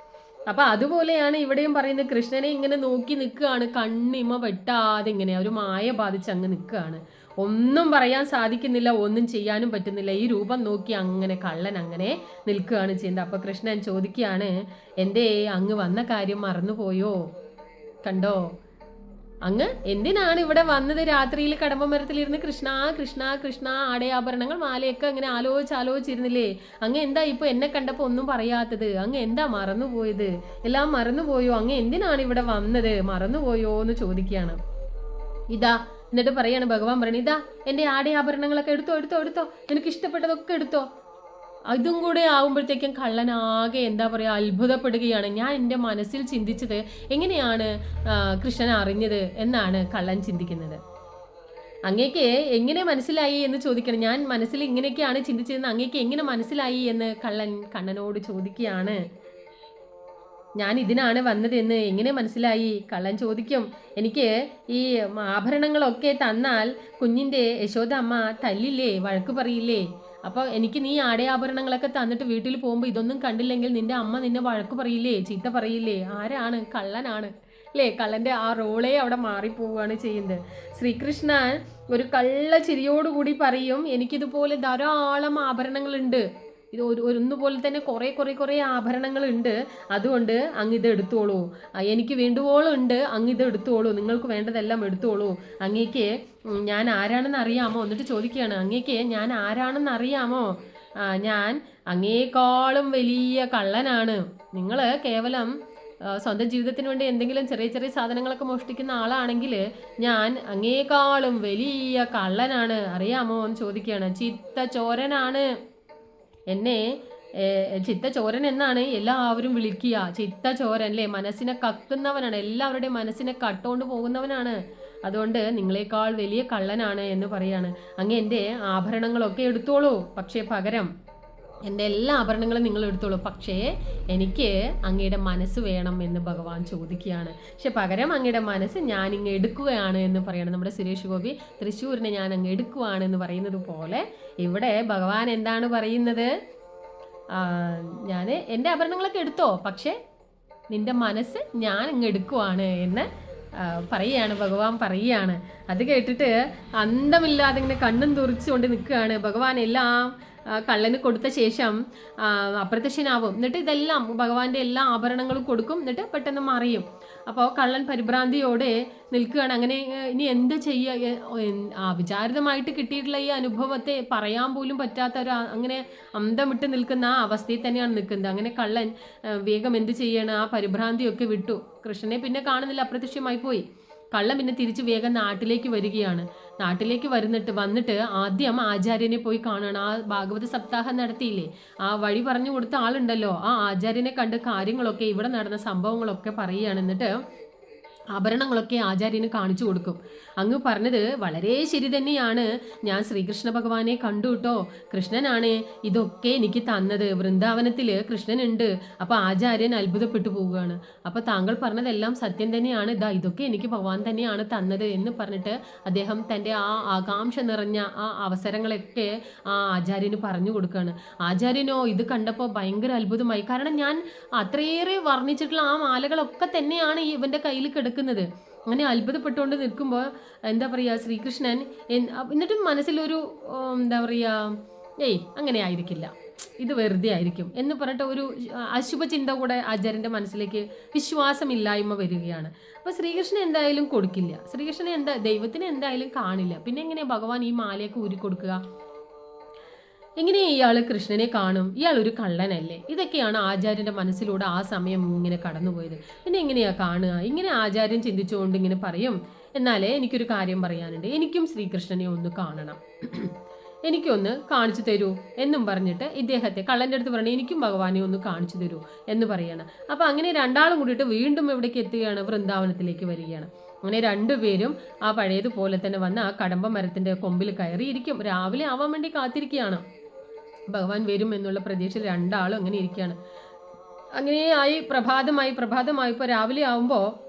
അപ്പൊ അതുപോലെയാണ് ഇവിടെയും പറയുന്നത്. കൃഷ്ണനെ ഇങ്ങനെ നോക്കി നിൽക്കുകയാണ്. കണ്ണിമ വെട്ടാതെ ഇങ്ങനെ ഒരു മായ ബാധിച്ച് അങ്ങ് നിൽക്കുകയാണ്. ഒന്നും പറയാൻ സാധിക്കുന്നില്ല ഒന്നും ചെയ്യാനും പറ്റുന്നില്ല. ഈ രൂപം നോക്കി അങ്ങനെ കള്ളൻ അങ്ങനെ നിൽക്കുകയാണ് ചെയ്യുന്നത്. അപ്പൊ കൃഷ്ണൻ ചോദിക്കുകയാണ് എന്തേ അങ്ങ് വന്ന കാര്യം മറന്നുപോയോ? കണ്ടോ? അങ്ങ് എന്തിനാണ് ഇവിടെ വന്നത്? രാത്രിയിൽ കടമ്പമരത്തിലിരുന്ന് കൃഷ്ണ കൃഷ്ണ കൃഷ്ണ ആടയാഭരണങ്ങൾ മാലയൊക്കെ അങ്ങനെ ആലോചിച്ച് ആലോചിച്ചിരുന്നില്ലേ? അങ്ങ് എന്താ ഇപ്പൊ എന്നെ കണ്ടപ്പോ ഒന്നും പറയാത്തത്? അങ്ങ് എന്താ മറന്നുപോയത്? എല്ലാം മറന്നുപോയോ? അങ്ങ് എന്തിനാണ് ഇവിടെ വന്നത്? മറന്നുപോയോ എന്ന് ചോദിക്കുകയാണ്. ഇതാ എന്നിട്ട് പറയാണ് ഭഗവാൻ പറയണ ഇതാ എന്റെ ആടയാഭരണങ്ങളൊക്കെ എടുത്തോ എടുത്തോ എടുത്തോ. നിനക്ക് ഇഷ്ടപ്പെട്ടതൊക്കെ എടുത്തോ. അതും കൂടെ ആവുമ്പോഴത്തേക്കും കള്ളനാകെ എന്താ പറയുക അത്ഭുതപ്പെടുകയാണ്. ഞാൻ എന്റെ മനസ്സിൽ ചിന്തിച്ചത് എങ്ങനെയാണ് കൃഷ്ണൻ അറിഞ്ഞത് എന്നാണ് കള്ളൻ ചിന്തിക്കുന്നത്. അങ്ങേക്ക് എങ്ങനെ മനസ്സിലായി എന്ന് ചോദിക്കണം. ഞാൻ മനസ്സിൽ ഇങ്ങനെയൊക്കെയാണ് ചിന്തിച്ചതെന്ന് അങ്ങേക്ക് എങ്ങനെ മനസ്സിലായി എന്ന് കള്ളൻ കണ്ണനോട് ചോദിക്കുകയാണ്. ഞാൻ ഇതിനാണ് വന്നതെന്ന് എങ്ങനെ മനസ്സിലായി? കള്ളൻ ചോദിക്കും. എനിക്ക് ഈ ആഭരണങ്ങളൊക്കെ തന്നാൽ കുഞ്ഞിന്റെ യശോദ അമ്മ തല്ലില്ലേ? വഴക്ക് പറയില്ലേ? അപ്പോൾ എനിക്ക് നീ ആടയാഭരണങ്ങളൊക്കെ തന്നിട്ട് വീട്ടിൽ പോകുമ്പോൾ ഇതൊന്നും കണ്ടില്ലെങ്കിൽ നിന്റെ അമ്മ നിന്നെ വഴക്ക് പറയില്ലേ? ചീത്ത പറയില്ലേ? ആരാണ്? കള്ളനാണ്. അല്ലേ കള്ളന്റെ ആ റോളേ അവിടെ മാറിപ്പോവുകയാണ് ചെയ്യുന്നത്. ശ്രീകൃഷ്ണൻ ഒരു കള്ള ചിരിയോടുകൂടി പറയും എനിക്കിതുപോലെ ധാരാളം ആഭരണങ്ങളുണ്ട്. ഇത് ഒരു ഒന്നുപോലെ തന്നെ കുറേ കുറേ കുറേ ആഭരണങ്ങളുണ്ട്. അതുകൊണ്ട് അങ്ങ് ഇത് എടുത്തോളൂ. എനിക്ക് വേണ്ടുവോളം ഉണ്ട് അങ്ങ് ഇത് എടുത്തോളൂ. നിങ്ങൾക്ക് വേണ്ടതെല്ലാം എടുത്തോളൂ. അങ്ങേക്ക് ഞാൻ ആരാണെന്ന് അറിയാമോ? എന്നിട്ട് ചോദിക്കുകയാണ്. അങ്ങേക്ക് ഞാൻ ആരാണെന്ന് അറിയാമോ? ഞാൻ അങ്ങേക്കാളും വലിയ കള്ളനാണ്. നിങ്ങൾ കേവലം സ്വന്തം ജീവിതത്തിന് വേണ്ടി എന്തെങ്കിലും ചെറിയ ചെറിയ സാധനങ്ങളൊക്കെ മോഷ്ടിക്കുന്ന ആളാണെങ്കിൽ ഞാൻ അങ്ങേക്കാളും വലിയ കള്ളനാണ്. അറിയാമോ എന്ന് ചോദിക്കുകയാണ്. ചിത്ത ചോരനാണ്. എന്നെ ചിത്തചോരൻ എന്നാണ് എല്ലാവരും വിളിക്കുക. ചിത്തചോരൻ അല്ലേ? മനസ്സിനെ കക്കുന്നവനാണ് എല്ലാവരുടെയും മനസ്സിനെ കട്ടുകൊണ്ട് പോകുന്നവനാണ്. അതുകൊണ്ട് നിങ്ങളെക്കാൾ വലിയ കള്ളനാണ് എന്ന് പറയാണ്. അങ്ങ് എന്റെ ആഭരണങ്ങളൊക്കെ എടുത്തോളൂ. പക്ഷേ പകരം എന്റെ എല്ലാ ആഭരണങ്ങളും നിങ്ങൾ എടുത്തോളൂ. പക്ഷേ എനിക്ക് അങ്ങയുടെ മനസ്സ് വേണം എന്ന് ഭഗവാൻ ചോദിക്കുകയാണ്. പക്ഷെ പകരം അങ്ങയുടെ മനസ്സ് ഞാൻ ഇങ്ങ് എടുക്കുകയാണ് എന്ന് പറയണം. നമ്മുടെ സുരേഷ് ഗോപി തൃശ്ശൂരിനെ ഞാൻ അങ്ങ് എടുക്കുകയാണ് എന്ന് പറയുന്നത് പോലെ ഇവിടെ ഭഗവാൻ എന്താണ് പറയുന്നത്? ഞാൻ എന്റെ ആഭരണങ്ങളൊക്കെ എടുത്തോ? പക്ഷേ നിന്റെ മനസ്സ് ഞാൻ അങ്ങ് എടുക്കുവാണ് എന്ന് പറയുകയാണ്. ഭഗവാൻ പറയുകയാണ്. അത് കേട്ടിട്ട് അന്തമില്ലാതെ ഇങ്ങനെ കണ്ണും തുറിച്ചുകൊണ്ട് നിൽക്കുകയാണ്. ഭഗവാൻ എല്ലാം കള്ളന് കൊടുത്ത ശേഷം അപ്രത്യക്ഷനാവും. എന്നിട്ട് ഇതെല്ലാം ഭഗവാന്റെ എല്ലാ ആഭരണങ്ങളും കൊടുക്കും. എന്നിട്ട് പെട്ടെന്ന് മറിയും. അപ്പോൾ കള്ളൻ പരിഭ്രാന്തിയോടെ നിൽക്കുകയാണ്. അങ്ങനെ ഇനി എന്ത് ചെയ്യുക വിചാരിതമായിട്ട് കിട്ടിയിട്ടുള്ള ഈ അനുഭവത്തെ പറയാൻ പോലും പറ്റാത്ത ഒരു അങ്ങനെ അന്തം വിട്ട് നിൽക്കുന്ന ആ അവസ്ഥയിൽ തന്നെയാണ് നിൽക്കുന്നത്. അങ്ങനെ കള്ളൻ വേഗം എന്ത് ചെയ്യണം? ആ പരിഭ്രാന്തിയൊക്കെ വിട്ടു. കൃഷ്ണനെ പിന്നെ കാണുന്നില്ല അപ്രത്യക്ഷമായി പോയി. കള്ളൻ പിന്നെ തിരിച്ച് വേഗം നാട്ടിലേക്ക് വരികയാണ്. നാട്ടിലേക്ക് വരുന്നിട്ട് വന്നിട്ട് ആദ്യം ആചാര്യനെ പോയി കാണുകയാണ് ആ ഭാഗവത സപ്താഹം നടത്തിയില്ലേ? ആ വഴി പറഞ്ഞു കൊടുത്ത ആളുണ്ടല്ലോ. ആ ആചാര്യനെ കണ്ട് കാര്യങ്ങളൊക്കെ ഇവിടെ നടന്ന സംഭവങ്ങളൊക്കെ പറയുകയാണ്. എന്നിട്ട് ആഭരണങ്ങളൊക്കെ ആചാര്യന് കാണിച്ചു കൊടുക്കും. അങ്ങ് പറഞ്ഞത് വളരെ ശരി തന്നെയാണ്. ഞാൻ ശ്രീകൃഷ്ണ ഭഗവാനെ കണ്ടു കേട്ടോ കൃഷ്ണനാണ് ഇതൊക്കെ എനിക്ക് തന്നത്. വൃന്ദാവനത്തിൽ കൃഷ്ണനുണ്ട്. അപ്പോൾ ആചാര്യൻ അത്ഭുതപ്പെട്ടു പോവുകയാണ്. അപ്പോൾ താങ്കൾ പറഞ്ഞതെല്ലാം സത്യം തന്നെയാണ്. ഇതാ ഇതൊക്കെ എനിക്ക് ഭഗവാൻ തന്നെയാണ് തന്നത് എന്ന് പറഞ്ഞിട്ട് അദ്ദേഹം തന്റെ ആ ആകാംക്ഷ നിറഞ്ഞ ആ അവസരങ്ങളൊക്കെ ആ ആചാര്യന് പറഞ്ഞു കൊടുക്കുകയാണ് ആചാര്യനോ ഇത് കണ്ടപ്പോൾ ഭയങ്കര അത്ഭുതമായി. കാരണം ഞാൻ അത്രയേറെ വർണിച്ചിട്ടുള്ള ആ മാലകളൊക്കെ തന്നെയാണ് ഇവന്റെ കയ്യിൽ കിടക്കുന്നത് അങ്ങനെ അത്ഭുതപ്പെട്ടുകൊണ്ട് നിൽക്കുമ്പോൾ എന്താ പറയുക ശ്രീകൃഷ്ണൻ എന്നിട്ടും മനസ്സിലൊരു എന്താ പറയുക ഏയ് അങ്ങനെ ആയിരിക്കില്ല. ഇത് വെറുതെ ആയിരിക്കും എന്ന് പറഞ്ഞിട്ട് ഒരു അശുഭ ചിന്ത കൂടെ ആചാര്യന്റെ മനസ്സിലേക്ക് വിശ്വാസമില്ലായ്മ വരികയാണ്. അപ്പോൾ ശ്രീകൃഷ്ണൻ എന്തായാലും കൊടുക്കില്ല. ശ്രീകൃഷ്ണൻ എന്താ ദൈവത്തിന് എന്തായാലും കാണില്ല. പിന്നെ എങ്ങനെയാണ് ഭഗവാൻ ഈ മാലയൊക്കെ ഊരി കൊടുക്കുക എങ്ങനെ ഇയാൾ കൃഷ്ണനെ കാണും? ഇയാൾ ഒരു കള്ളനല്ലേ? ഇതൊക്കെയാണ് ആചാര്യന്റെ മനസ്സിലൂടെ ആ സമയം ഇങ്ങനെ കടന്നുപോയത്. പിന്നെ എങ്ങനെയാ കാണുക? ഇങ്ങനെ ആചാര്യൻ ചിന്തിച്ചുകൊണ്ട് ഇങ്ങനെ പറയും. എന്നാലേ എനിക്കൊരു കാര്യം പറയാനുണ്ട്. എനിക്കും ശ്രീകൃഷ്ണനെ ഒന്ന് കാണണം. എനിക്കൊന്ന് കാണിച്ചു തരൂ എന്നും പറഞ്ഞിട്ട് ഇദ്ദേഹത്തെ കള്ളന്റെ അടുത്ത് പറഞ്ഞു എനിക്കും ഭഗവാനെ ഒന്ന് കാണിച്ചു തരൂ എന്ന് പറയാണ്. അപ്പോൾ അങ്ങനെ രണ്ടാളും കൂടിയിട്ട് വീണ്ടും എവിടേക്ക് എത്തുകയാണ് വൃന്ദാവനത്തിലേക്ക് വരികയാണ്. അങ്ങനെ രണ്ടുപേരും ആ പഴയതുപോലെ തന്നെ വന്ന് ആ കടമ്പ മരത്തിന്റെ കൊമ്പിൽ കയറിയിരിക്കും. രാവിലെ ആവാൻ വേണ്ടി കാത്തിരിക്കുകയാണ്. ഭഗവാൻ വരും എന്നുള്ള പ്രതീക്ഷയിൽ രണ്ടാളും അങ്ങനെ ഇരിക്കുകയാണ്. അങ്ങനെ ആയി പ്രഭാതമായി പ്രഭാതമായപ്പോൾ രാവിലെ ആവുമ്പോൾ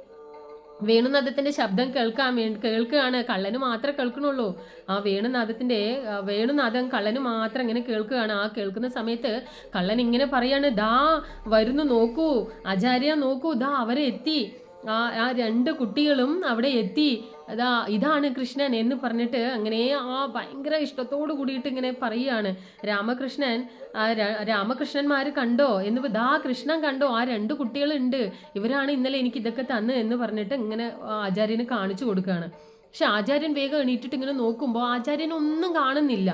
വേണുനാഥത്തിന്റെ ശബ്ദം കേൾക്കാൻ വേണ്ടി കേൾക്കുകയാണ്. കള്ളന് മാത്രമേ കേൾക്കണുള്ളൂ. ആ വേണുനാഥത്തിന്റെ വേണുനാഥം കള്ളന് മാത്രം ഇങ്ങനെ കേൾക്കുകയാണ്. ആ കേൾക്കുന്ന സമയത്ത് കള്ളൻ ഇങ്ങനെ പറയാണ് ദാ വരുന്നു നോക്കൂ. ആചാര്യ നോക്കൂ. ദാ അവരെ എത്തി. ആ ആ രണ്ട് കുട്ടികളും അവിടെ എത്തി. അതാ ഇതാണ് കൃഷ്ണൻ എന്ന് പറഞ്ഞിട്ട് അങ്ങനെ ആ ഭയങ്കര ഇഷ്ടത്തോട് കൂടിയിട്ട് ഇങ്ങനെ പറയുകയാണ്. രാമകൃഷ്ണൻ രാമകൃഷ്ണന്മാർ കണ്ടോ? എന്ന് ദാ കൃഷ്ണൻ കണ്ടോ? ആ രണ്ട് കുട്ടികളുണ്ട്. ഇവരാണ് ഇന്നലെ എനിക്ക് ഇതൊക്കെ തന്ന് എന്ന് പറഞ്ഞിട്ട് ഇങ്ങനെ ആചാര്യന് കാണിച്ചു കൊടുക്കുകയാണ്. പക്ഷെ ആചാര്യൻ വേഗം എണീറ്റിട്ട് ഇങ്ങനെ നോക്കുമ്പോൾ ആചാര്യൻ ഒന്നും കാണുന്നില്ല.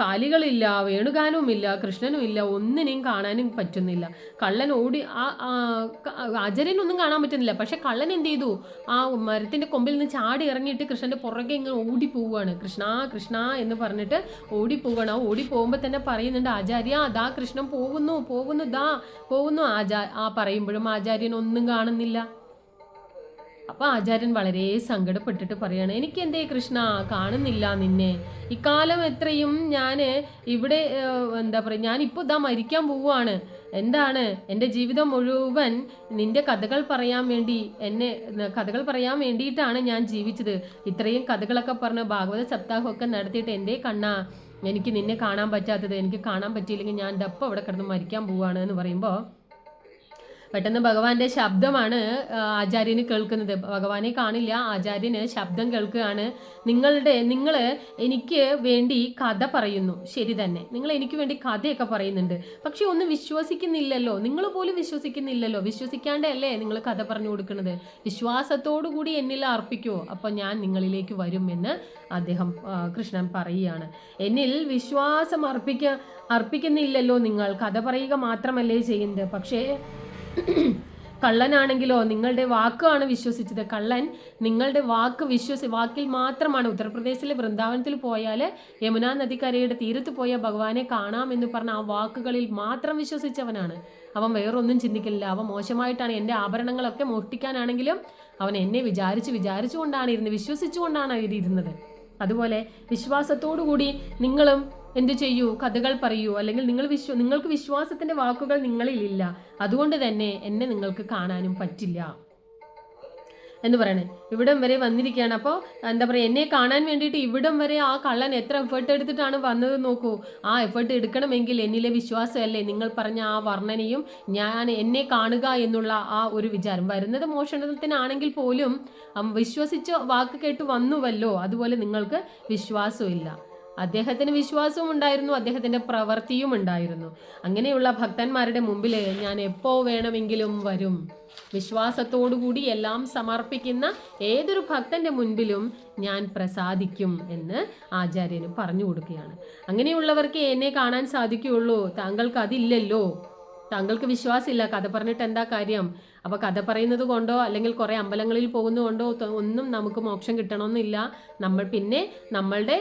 കാലികളില്ല വേണുഗാനവുമില്ല കൃഷ്ണനും ഇല്ല ഒന്നിനെയും കാണാനും പറ്റുന്നില്ല. കള്ളൻ ഓടി ആ അജരനൊന്നും കാണാൻ പറ്റുന്നില്ല. പക്ഷെ കള്ളൻ എന്ത് ചെയ്തു? ആ മരത്തിന്റെ കൊമ്പിൽ നിന്ന് ചാടി ഇറങ്ങിയിട്ട് കൃഷ്ണന്റെ പുറകെ ഇങ്ങനെ ഓടി പോവുകയാണ് കൃഷ്ണ കൃഷ്ണ എന്ന് പറഞ്ഞിട്ട് ഓടി പോവുകയാണ് ആ ഓടി പോകുമ്പോൾ തന്നെ പറയുന്നുണ്ട് ആചാര്യ ദാ കൃഷ്ണൻ പോകുന്നു പോകുന്നു ദാ പോകുന്നു. ആചാ ആ പറയുമ്പോഴും ആചാര്യൻ ഒന്നും കാണുന്നില്ല. അപ്പൊ ആചാര്യൻ വളരെ സങ്കടപ്പെട്ടിട്ട് പറയാണ് എനിക്ക് എന്തേ കൃഷ്ണ കാണുന്നില്ല നിന്നെ. ഇക്കാലം എത്രയും ഞാൻ ഇവിടെ എന്താ പറയുക ഞാൻ ഇപ്പോൾ ഇതാ മരിക്കാൻ പോവുകയാണ് എന്താണ്? എന്റെ ജീവിതം മുഴുവൻ നിന്റെ കഥകൾ പറയാൻ വേണ്ടി എന്നെ കഥകൾ പറയാൻ വേണ്ടിയിട്ടാണ് ഞാൻ ജീവിച്ചത്. ഇത്രയും കഥകളൊക്കെ പറഞ്ഞ് ഭാഗവത സപ്താഹമൊക്കെ നടത്തിയിട്ട് എന്റെ കണ്ണ എനിക്ക് നിന്നെ കാണാൻ പറ്റാത്തത്. എനിക്ക് കാണാൻ പറ്റിയില്ലെങ്കിൽ ഞാൻ ദപ്പം അവിടെ കിടന്ന് മരിക്കാൻ പോവുകയാണ് എന്ന് പറയുമ്പോൾ പെട്ടെന്ന് ഭഗവാന്റെ ശബ്ദമാണ് ആചാര്യന് കേൾക്കുന്നത്. ഭഗവാനെ കാണില്ല ആചാര്യന് ശബ്ദം കേൾക്കുകയാണ്. നിങ്ങളുടെ നിങ്ങൾ എനിക്ക് വേണ്ടി കഥ പറയുന്നു. ശരി തന്നെ. നിങ്ങൾ എനിക്ക് വേണ്ടി കഥയൊക്കെ പറയുന്നുണ്ട്. പക്ഷെ ഒന്നും വിശ്വസിക്കുന്നില്ലല്ലോ. നിങ്ങൾ പോലും വിശ്വസിക്കുന്നില്ലല്ലോ. വിശ്വസിക്കാണ്ടല്ലേ നിങ്ങൾ കഥ പറഞ്ഞു കൊടുക്കുന്നത്? വിശ്വാസത്തോടു കൂടി എന്നിൽ അർപ്പിക്കുമോ അപ്പോൾ ഞാൻ നിങ്ങളിലേക്ക് വരും എന്ന് അദ്ദേഹം കൃഷ്ണൻ പറയുകയാണ്. എന്നിൽ വിശ്വാസം അർപ്പിക്ക അർപ്പിക്കുന്നില്ലല്ലോ നിങ്ങൾ. കഥ പറയുക മാത്രമല്ലേ ചെയ്യുന്നത്. പക്ഷേ കള്ളനാണെങ്കിലോ നിങ്ങളുടെ വാക്കാണ് വിശ്വസിച്ചത്. കള്ളൻ നിങ്ങളുടെ വാക്ക് വിശ്വസി വാക്കിൽ മാത്രമാണ്. ഉത്തർപ്രദേശിലെ വൃന്ദാവനത്തിൽ പോയാൽ യമുനാ നദിക്കരയുടെ തീരത്ത് പോയ ഭഗവാനെ കാണാമെന്ന് പറഞ്ഞ ആ വാക്കുകളിൽ മാത്രം വിശ്വസിച്ചവനാണ്. അവൻ വേറൊന്നും ചിന്തിക്കില്ല അവൻ മോശമായിട്ടാണ് എന്റെ ആഭരണങ്ങളൊക്കെ മോഷ്ടിക്കാനാണെങ്കിലും അവൻ എന്നെ വിചാരിച്ച് വിചാരിച്ചുകൊണ്ടാണ് ഇരുന്ന് വിശ്വസിച്ചുകൊണ്ടാണ് ഇരുന്നത് അതുപോലെ വിശ്വാസത്തോടു കൂടി നിങ്ങളും എന്തു ചെയ്യൂ? കഥകൾ പറയൂ. അല്ലെങ്കിൽ നിങ്ങൾ വിശ്വ നിങ്ങൾക്ക് വിശ്വാസത്തിന്റെ വാക്കുകൾ നിങ്ങളിൽ ഇല്ല. അതുകൊണ്ട് തന്നെ എന്നെ നിങ്ങൾക്ക് കാണാനും പറ്റില്ല. എന്ന് പറയണേ. ഇവിടം വരെ വന്നിരിക്കുകയാണ്. അപ്പോൾ എന്താ പറയുക എന്നെ കാണാൻ വേണ്ടിയിട്ട് ഇവിടം വരെ ആ കള്ളൻ എത്ര എഫേർട്ട് എടുത്തിട്ടാണ് വന്നത് നോക്കൂ. ആ എഫേർട്ട് എടുക്കണമെങ്കിൽ എന്നിലെ വിശ്വാസമല്ലേ? നിങ്ങൾ പറഞ്ഞ ആ വർണനയും ഞാൻ എന്നെ കാണുക എന്നുള്ള ആ ഒരു വിചാരം. വരുന്നത് മോഷണത്തിനാണെങ്കിൽ പോലും വിശ്വസിച്ച് വാക്ക് കേട്ട് വന്നുവല്ലോ. അതുപോലെ നിങ്ങൾക്ക് വിശ്വാസമില്ല അദ്ദേഹത്തിന് വിശ്വാസവും ഉണ്ടായിരുന്നു അദ്ദേഹത്തിന്റെ പ്രവൃത്തിയും ഉണ്ടായിരുന്നു. അങ്ങനെയുള്ള ഭക്തന്മാരുടെ മുമ്പിൽ ഞാൻ എപ്പോൾ വേണമെങ്കിലും വരും. വിശ്വാസത്തോടുകൂടി എല്ലാം സമർപ്പിക്കുന്ന ഏതൊരു ഭക്തന്റെ മുൻപിലും ഞാൻ പ്രസാദിക്കും എന്ന് ആചാര്യന് പറഞ്ഞു കൊടുക്കുകയാണ്. അങ്ങനെയുള്ളവർക്ക് എന്നെ കാണാൻ സാധിക്കുകയുള്ളൂ. താങ്കൾക്ക് അതില്ലല്ലോ. താങ്കൾക്ക് വിശ്വാസമില്ല. കഥ പറഞ്ഞിട്ട് എന്താ കാര്യം? അപ്പോൾ കഥ പറയുന്നത് കൊണ്ടോ അല്ലെങ്കിൽ കുറേ അമ്പലങ്ങളിൽ പോകുന്നതുകൊണ്ടോ കൊണ്ടോ ഒന്നും നമുക്ക് മോക്ഷം കിട്ടണമെന്നില്ല. നമ്മൾ പിന്നെ നമ്മളുടെ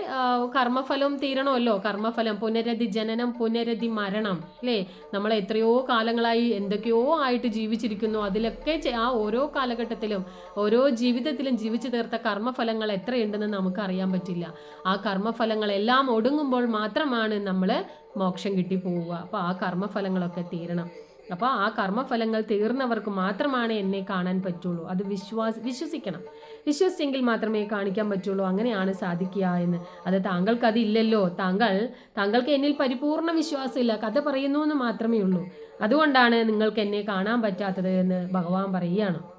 കർമ്മഫലം തീരണമല്ലോ. കർമ്മഫലം പുനരധി ജനനം പുനരധി മരണം അല്ലേ? നമ്മൾ എത്രയോ കാലങ്ങളായി എന്തൊക്കെയോ ആയിട്ട് ജീവിച്ചിരിക്കുന്നു. അതിലൊക്കെ ആ ഓരോ കാലഘട്ടത്തിലും ഓരോ ജീവിതത്തിലും ജീവിച്ചു തീർത്ത കർമ്മഫലങ്ങൾ എത്രയുണ്ടെന്ന് നമുക്ക് അറിയാൻ പറ്റില്ല. ആ കർമ്മഫലങ്ങളെല്ലാം ഒടുങ്ങുമ്പോൾ മാത്രമാണ് നമ്മൾ മോക്ഷം കിട്ടി പോവുക അപ്പോൾ ആ കർമ്മഫലങ്ങളൊക്കെ തീരണം. അപ്പോൾ ആ കർമ്മഫലങ്ങൾ തീർന്നവർക്ക് മാത്രമാണ് എന്നെ കാണാൻ പറ്റുള്ളൂ. അത് വിശ്വാസ വിശ്വസിക്കണം. വിശ്വസിച്ചെങ്കിൽ മാത്രമേ കാണിക്കാൻ പറ്റുള്ളൂ. അങ്ങനെയാണ് സാധിക്കുക എന്ന്. അത് താങ്കൾക്ക് അതില്ലല്ലോ താങ്കൾ താങ്കൾക്ക് എന്നിൽ പരിപൂർണ വിശ്വാസമില്ല. കഥ പറയുന്നു എന്ന് മാത്രമേ ഉള്ളൂ. അതുകൊണ്ടാണ് നിങ്ങൾക്ക് എന്നെ കാണാൻ പറ്റാത്തത് എന്ന് ഭഗവാൻ പറയുകയാണ്.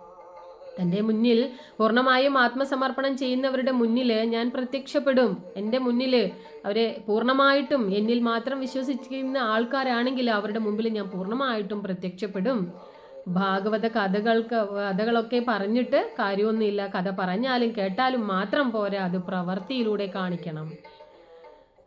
തന്റെ മുന്നിൽ പൂർണമായും ആത്മസമർപ്പണം ചെയ്യുന്നവരുടെ മുന്നിൽ ഞാൻ പ്രത്യക്ഷപ്പെടും. എന്റെ മുന്നിൽ അവരെ പൂർണമായിട്ടും എന്നിൽ മാത്രം വിശ്വസിക്കുന്ന ആൾക്കാരാണെങ്കിൽ അവരുടെ മുമ്പിൽ ഞാൻ പൂർണമായിട്ടും പ്രത്യക്ഷപ്പെടും. ഭാഗവത കഥകൾക്ക് കഥകളൊക്കെ പറഞ്ഞിട്ട് കാര്യമൊന്നുമില്ല. കഥ പറഞ്ഞാലും കേട്ടാലും മാത്രം പോരാ അത് പ്രവൃത്തിയിലൂടെ കാണിക്കണം.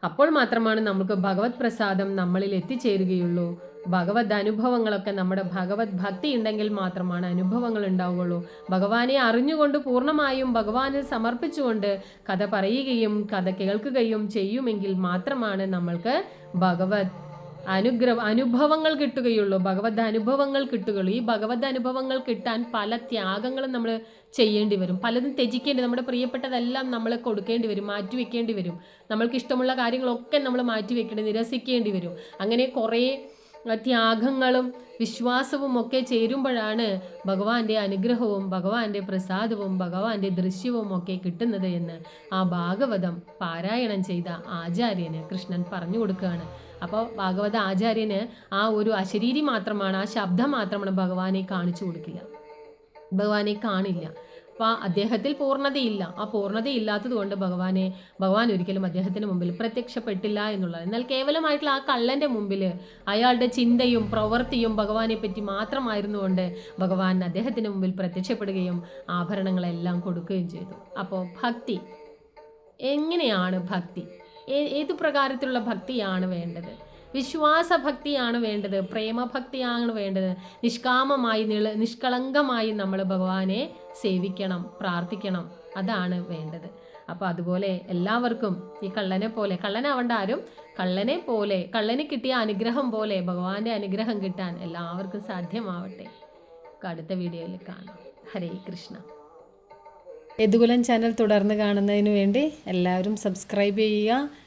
അപ്പോൾ മാത്രമാണ് നമുക്ക് ഭഗവത് പ്രസാദം നമ്മളിൽ എത്തിച്ചേരുകയുള്ളൂ. ഭഗവത് അനുഭവങ്ങളൊക്കെ നമ്മുടെ ഭഗവത് ഭക്തി ഉണ്ടെങ്കിൽ മാത്രമാണ് അനുഭവങ്ങൾ ഉണ്ടാവുകയുള്ളൂ. ഭഗവാനെ അറിഞ്ഞുകൊണ്ട് പൂർണമായും ഭഗവാനിൽ സമർപ്പിച്ചുകൊണ്ട് കഥ പറയുകയും കഥ കേൾക്കുകയും ചെയ്യുമെങ്കിൽ മാത്രമാണ് നമ്മൾക്ക് ഭഗവത് അനുഗ്രഹ അനുഭവങ്ങൾ കിട്ടുകയുള്ളൂ. ഭഗവത് അനുഭവങ്ങൾ കിട്ടുകയുള്ളൂ. ഈ ഭഗവത് അനുഭവങ്ങൾ കിട്ടാൻ പല ത്യാഗങ്ങളും നമ്മൾ ചെയ്യേണ്ടി വരും. പലതും ത്യജിക്കേണ്ടി നമ്മുടെ പ്രിയപ്പെട്ടതെല്ലാം നമ്മൾ കൊടുക്കേണ്ടി വരും മാറ്റിവെക്കേണ്ടി വരും. നമ്മൾക്ക് ഇഷ്ടമുള്ള കാര്യങ്ങളൊക്കെ നമ്മൾ മാറ്റിവെക്കേണ്ടി നിരസിക്കേണ്ടി വരും. അങ്ങനെ കുറേ ത്യാഗങ്ങളും വിശ്വാസവും ഒക്കെ ചേരുമ്പോഴാണ് ഭഗവാന്റെ അനുഗ്രഹവും ഭഗവാന്റെ പ്രസാദവും ഭഗവാന്റെ ദൃശ്യവും ഒക്കെ കിട്ടുന്നത് എന്ന് ആ ഭാഗവതം പാരായണം ചെയ്ത ആചാര്യന് കൃഷ്ണൻ പറഞ്ഞു കൊടുക്കുകയാണ്. അപ്പോൾ ഭാഗവത ആചാര്യന് ആ ഒരു അശരീരി മാത്രമാണ് ആ ശബ്ദം മാത്രമാണ് ഭഗവാനെ കാണിച്ചു കൊടുക്കില്ല. ഭഗവാനെ കാണില്ല. അപ്പോൾ അദ്ദേഹത്തിൽ പൂർണതയില്ല. ആ പൂർണതയില്ലാത്തത് കൊണ്ട് ഭഗവാനെ ഭഗവാൻ ഒരിക്കലും അദ്ദേഹത്തിന് മുമ്പിൽ പ്രത്യക്ഷപ്പെട്ടില്ല എന്നുള്ളത് എന്നാൽ കേവലമായിട്ടുള്ള ആ കള്ളന്റെ മുമ്പിൽ അയാളുടെ ചിന്തയും പ്രവൃത്തിയും ഭഗവാനെ പറ്റി മാത്രമായിരുന്നുകൊണ്ട് ഭഗവാൻ അദ്ദേഹത്തിന് മുമ്പിൽ പ്രത്യക്ഷപ്പെടുകയും ആഭരണങ്ങളെല്ലാം കൊടുക്കുകയും ചെയ്തു. അപ്പോൾ ഭക്തി. എങ്ങനെയാണ് ഭക്തി? ഏതു പ്രകാരത്തിലുള്ള ഭക്തിയാണ് വേണ്ടത്? വിശ്വാസഭക്തിയാണ് വേണ്ടത് പ്രേമഭക്തിയാണ് വേണ്ടത്. നിഷ്കാമമായി നിള നിഷ്കളങ്കമായി നമ്മൾ ഭഗവാനെ സേവിക്കണം പ്രാർത്ഥിക്കണം. അതാണ് വേണ്ടത്. അപ്പോൾ അതുപോലെ എല്ലാവർക്കും ഈ കള്ളനെ പോലെ കള്ളനാവണ്ട ആരും കള്ളനെ പോലെ കള്ളന് കിട്ടിയ അനുഗ്രഹം പോലെ ഭഗവാന്റെ അനുഗ്രഹം കിട്ടാൻ എല്ലാവർക്കും സാധ്യമാവട്ടെ. അടുത്ത വീഡിയോയിൽ കാണാം. ഹരേ കൃഷ്ണ. യദുകുലം ചാനൽ തുടർന്ന് കാണുന്നതിന് വേണ്ടി എല്ലാവരും സബ്സ്ക്രൈബ് ചെയ്യുക.